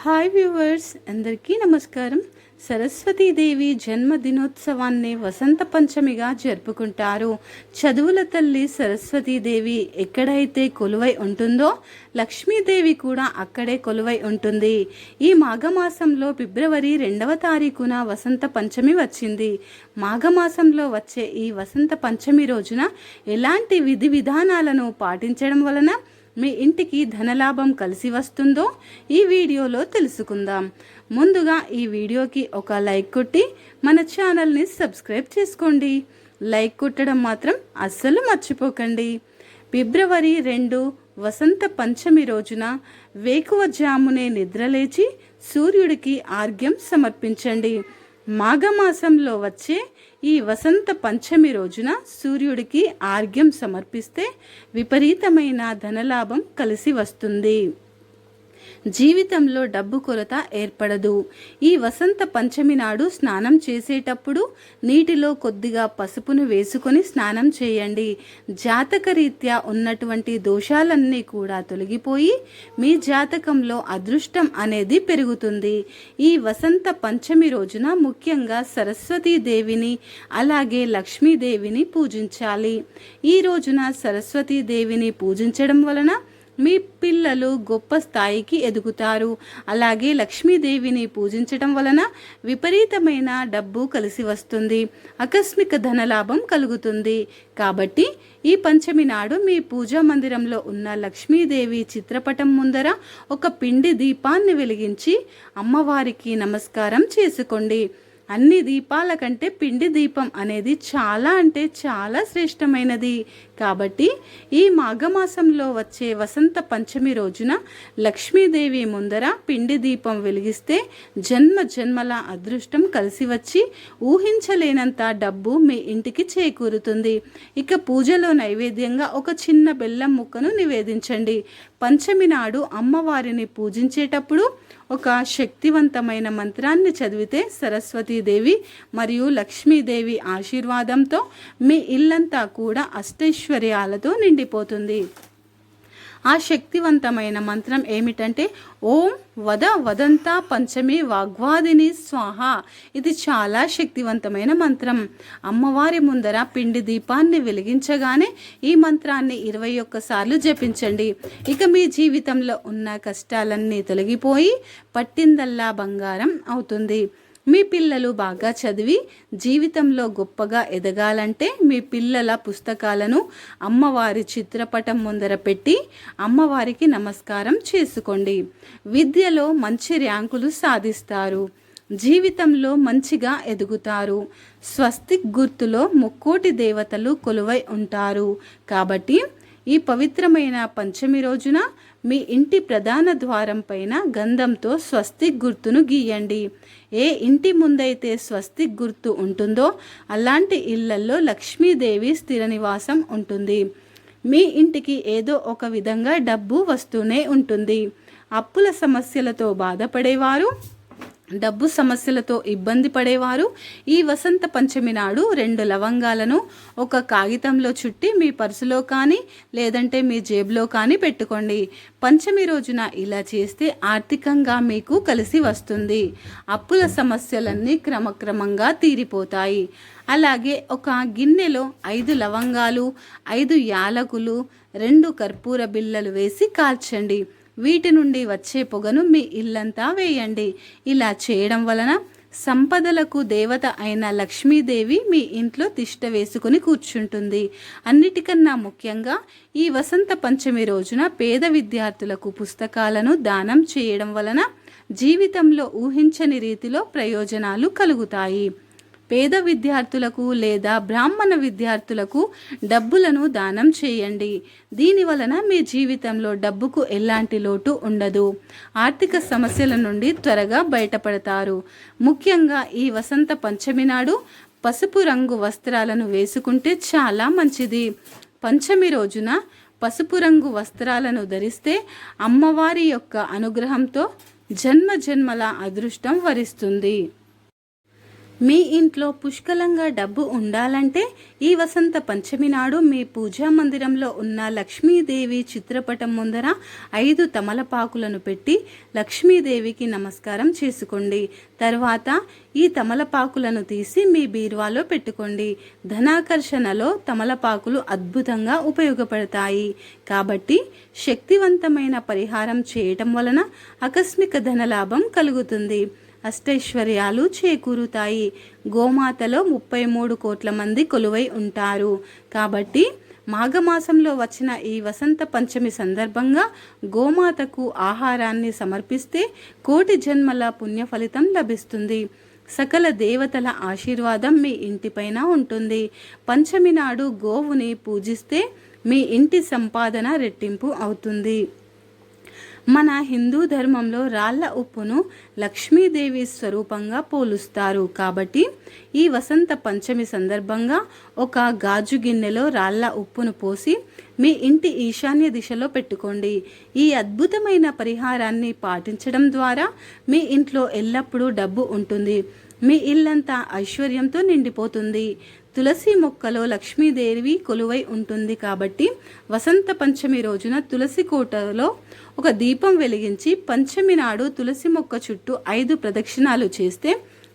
Hi viewers అందరికీ నమస్కారం. సరస్వతీదేవి జన్మదినోత్సవాన్ని వసంత పంచమిగా జరుపుకుంటారు. చదువుల తల్లి సరస్వతీదేవి ఎక్కడైతే కొలువై ఉంటుందో లక్ష్మీదేవి కూడా అక్కడే కొలువై ఉంటుంది. ఈ మాఘమాసంలో ఫిబ్రవరి రెండవ తారీఖున వసంత పంచమి వచ్చింది. మాఘమాసంలో వచ్చే ఈ వసంత పంచమి రోజున ఎలాంటి విధి విధానాలను పాటించడం వలన మీ ఇంటికి ధనలాభం కలిసి వస్తుందో ఈ వీడియోలో తెలుసుకుందాం. ముందుగా ఈ వీడియోకి ఒక లైక్ కొట్టి మన ఛానల్ని సబ్స్క్రైబ్ చేసుకోండి. లైక్ కొట్టడం మాత్రం అస్సలు మర్చిపోకండి. ఫిబ్రవరి రెండు వసంత పంచమి రోజున వేకువజామునే నిద్రలేచి సూర్యుడికి ఆర్ఘ్యం సమర్పించండి. మాఘమాసంలో వచ్చే ఈ వసంత పంచమి రోజున సూర్యుడికి ఆర్ఘ్యం సమర్పిస్తే విపరీతమైన ధనలాభం కలిసి వస్తుంది. జీవితంలో డబ్బు కొరత ఏర్పడదు. ఈ వసంత పంచమి నాడు స్నానం చేసేటప్పుడు నీటిలో కొద్దిగా పసుపును వేసుకొని స్నానం చేయండి. జాతకరీత్యా ఉన్నటువంటి దోషాలన్నీ కూడా తొలగిపోయి మీ జాతకంలో అదృష్టం అనేది పెరుగుతుంది. ఈ వసంత పంచమి రోజున ముఖ్యంగా సరస్వతీదేవిని అలాగే లక్ష్మీదేవిని పూజించాలి. ఈ రోజున సరస్వతీదేవిని పూజించడం వలన మీ పిల్లలు గొప్ప స్థాయికి ఎదుగుతారు. అలాగే లక్ష్మీదేవిని పూజించడం వలన విపరీతమైన డబ్బు కలిసి వస్తుంది. ఆకస్మిక ధనలాభం కలుగుతుంది. కాబట్టి ఈ పంచమి నాడు మీ పూజా మందిరంలో ఉన్న లక్ష్మీదేవి చిత్రపటం ముందర ఒక పిండి దీపాన్ని వెలిగించి అమ్మవారికి నమస్కారం చేసుకోండి. అన్ని దీపాల కంటే పిండి దీపం అనేది చాలా అంటే చాలా శ్రేష్టమైనది. కాబట్టి ఈ మాఘమాసంలో వచ్చే వసంత పంచమి రోజున లక్ష్మీదేవి ముందర పిండి దీపం వెలిగిస్తే జన్మ జన్మల అదృష్టం కలిసి వచ్చి ఊహించలేనంత డబ్బు మీ ఇంటికి చేకూరుతుంది. ఇక పూజలో నైవేద్యంగా ఒక చిన్న బెల్లం ముక్కను నివేదించండి. పంచమి నాడు అమ్మవారిని పూజించేటప్పుడు ఒక శక్తివంతమైన మంత్రాన్ని చదివితే సరస్వతీదేవి మరియు లక్ష్మీదేవి ఆశీర్వాదంతో మీ ఇల్లంతా కూడా ఐశ్వర్యాలతో నిండిపోతుంది. ఆ శక్తివంతమైన మంత్రం ఏమిటంటే ఓం వద వదంతా పంచమి వాగ్వాదిని స్వాహ. ఇది చాలా శక్తివంతమైన మంత్రం. అమ్మవారి ముందర పిండి దీపాన్ని వెలిగించగానే ఈ మంత్రాన్ని ఇరవై ఒక్కసార్లు జపించండి. ఇక మీ జీవితంలో ఉన్న కష్టాలన్నీ తొలగిపోయి పట్టిందల్లా బంగారం అవుతుంది. మీ పిల్లలు బాగా చదివి జీవితంలో గొప్పగా ఎదగాలంటే మీ పిల్లల పుస్తకాలను అమ్మవారి చిత్రపటం ముందర పెట్టి అమ్మవారికి నమస్కారం చేసుకోండి. విద్యలో మంచి ర్యాంకులు సాధిస్తారు. జీవితంలో మంచిగా ఎదుగుతారు. స్వస్తిక్ గుర్తులో ముక్కోటి దేవతలు కొలువై ఉంటారు. కాబట్టి ఈ పవిత్రమైన పంచమి రోజున మీ ఇంటి ప్రధాన ద్వారం పైన గంధంతో స్వస్తిక్ గుర్తును గీయండి. ఏ ఇంటి ముందైతే స్వస్తిక్ గుర్తు ఉంటుందో అలాంటి ఇళ్ళల్లో లక్ష్మీదేవి స్థిర నివాసం ఉంటుంది. మీ ఇంటికి ఏదో ఒక విధంగా డబ్బు వస్తూనే ఉంటుంది. అప్పుల సమస్యలతో బాధపడేవారు డబ్బు సమస్యలతో ఇబ్బంది పడేవారు. ఈ వసంత పంచమి నాడు రెండు లవంగాలను ఒక కాగితంలో చుట్టి మీ పర్సులో కానీ లేదంటే మీ జేబులో కానీ పెట్టుకోండి. పంచమి రోజున ఇలా చేస్తే ఆర్థికంగా మీకు కలిసి వస్తుంది. అప్పుల సమస్యలన్నీ క్రమక్రమంగా తీరిపోతాయి. అలాగే ఒక గిన్నెలో ఐదు లవంగాలు ఐదు యాలకులు రెండు కర్పూర బిళ్ళలు వేసి కాల్చండి వీటి నుండి వచ్చే పొగను మీ ఇల్లంతా వేయండి. ఇలా చేయడం వలన సంపదలకు దేవత అయిన లక్ష్మీదేవి మీ ఇంట్లో తిష్ట వేసుకుని కూర్చుంటుంది. అన్నిటికన్నా ముఖ్యంగా ఈ వసంత పంచమి రోజున పేద విద్యార్థులకు పుస్తకాలను దానం చేయడం వలన జీవితంలో ఊహించని రీతిలో ప్రయోజనాలు కలుగుతాయి. పేద విద్యార్థులకు లేదా బ్రాహ్మణ విద్యార్థులకు డబ్బులను దానం చేయండి. దీని వలన మీ జీవితంలో డబ్బుకు ఎలాంటి లోటు ఉండదు. ఆర్థిక సమస్యల నుండి త్వరగా బయటపడతారు. ముఖ్యంగా ఈ వసంత పంచమి నాడు పసుపు రంగు వస్త్రాలను వేసుకుంటే చాలా మంచిది. పంచమి రోజున పసుపు రంగు వస్త్రాలను ధరిస్తే అమ్మవారి యొక్క అనుగ్రహంతో జన్మ జన్మల అదృష్టం వరిస్తుంది. మీ ఇంట్లో పుష్కలంగా డబ్బు ఉండాలంటే ఈ వసంత పంచమి నాడు మీ పూజా మందిరంలో ఉన్న లక్ష్మీదేవి చిత్రపటం ముందర ఐదు తమలపాకులను పెట్టి లక్ష్మీదేవికి నమస్కారం చేసుకోండి. తర్వాత ఈ తమలపాకులను తీసి మీ బీరువాలో పెట్టుకోండి. ధనాకర్షణలో తమలపాకులు అద్భుతంగా ఉపయోగపడతాయి. కాబట్టి శక్తివంతమైన పరిహారం చేయటం వలన ఆకస్మిక ధనలాభం కలుగుతుంది. అష్టైశ్వర్యాలు చేకూరుతాయి. గోమాతలో ముప్పై మూడు కోట్ల మంది కొలువై ఉంటారు. కాబట్టి మాఘమాసంలో వచ్చిన ఈ వసంత పంచమి సందర్భంగా గోమాతకు ఆహారాన్ని సమర్పిస్తే కోటి జన్మల పుణ్య ఫలితం లభిస్తుంది. సకల దేవతల ఆశీర్వాదం మీ ఇంటిపైన ఉంటుంది. పంచమి నాడు గోవుని పూజిస్తే మీ ఇంటి సంపాదన రెట్టింపు అవుతుంది. మన హిందూ ధర్మంలో రాళ్ళ ఉప్పును లక్ష్మీదేవి స్వరూపంగా పోలుస్తారు. కాబట్టి ఈ వసంత పంచమి సందర్భంగా ఒక గాజు గిన్నెలో రాళ్ళ ఉప్పును పోసి మీ ఇంటి ఈశాన్య దిశలో పెట్టుకోండి. ఈ అద్భుతమైన పరిహారాన్ని పాటించడం ద్వారా మీ ఇంట్లో ఎల్లప్పుడూ డబ్బు ఉంటుంది. మీ ఇల్లంతా ఐశ్వర్యంతో నిండిపోతుంది. తులసి మొక్కలో లక్ష్మీదేవి కొలువై ఉంటుంది కాబట్టి వసంత పంచమి రోజున తులసి కోటలో ఒక దీపం వెలిగించి పంచమి నాడు తులసి మొక్క చుట్టూ ఐదు ప్రదక్షిణాలు చేస్తే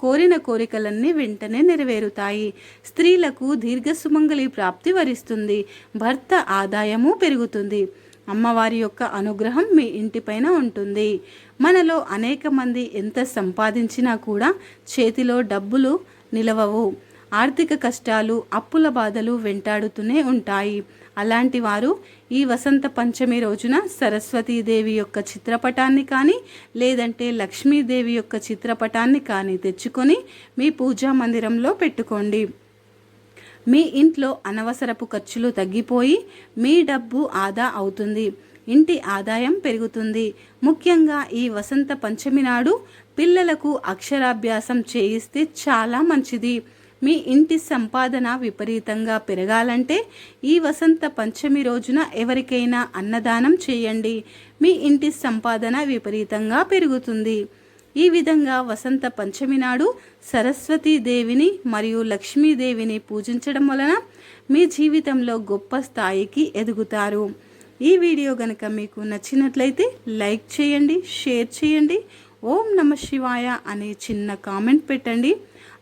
కోరిన కోరికలన్నీ వెంటనే నెరవేరుతాయి. స్త్రీలకు దీర్ఘ సుమంగళి ప్రాప్తి వరిస్తుంది. భర్త ఆదాయము పెరుగుతుంది. అమ్మవారి యొక్క అనుగ్రహం మీ ఇంటిపైన ఉంటుంది. మనలో అనేక మంది ఎంత సంపాదించినా కూడా చేతిలో డబ్బులు నిలవవు. ఆర్థిక కష్టాలు అప్పుల బాధలు వెంటాడుతూనే ఉంటాయి. అలాంటి వారు ఈ వసంత పంచమి రోజున సరస్వతీదేవి యొక్క చిత్రపటాన్ని కానీ లేదంటే లక్ష్మీదేవి యొక్క చిత్రపటాన్ని కానీ తెచ్చుకొని మీ పూజా మందిరంలో పెట్టుకోండి. మీ ఇంట్లో అనవసరపు ఖర్చులు తగ్గిపోయి మీ డబ్బు ఆదా అవుతుంది. ఇంటి ఆదాయం పెరుగుతుంది. ముఖ్యంగా ఈ వసంత పంచమి నాడు పిల్లలకు అక్షరాభ్యాసం చేయిస్తే చాలా మంచిది. మీ ఇంటి సంపాదన విపరీతంగా పెరగాలంటే ఈ వసంత పంచమి రోజున ఎవరికైనా అన్నదానం చేయండి. మీ ఇంటి సంపాదన విపరీతంగా పెరుగుతుంది. ఈ విధంగా వసంత పంచమి నాడు సరస్వతీదేవిని మరియు లక్ష్మీదేవిని పూజించడం వలన మీ జీవితంలో గొప్ప స్థాయికి ఎదుగుతారు. ఈ వీడియో కనుక మీకు నచ్చినట్లయితే లైక్ చేయండి షేర్ చేయండి. ఓం నమ శివాయ అనే చిన్న కామెంట్ పెట్టండి.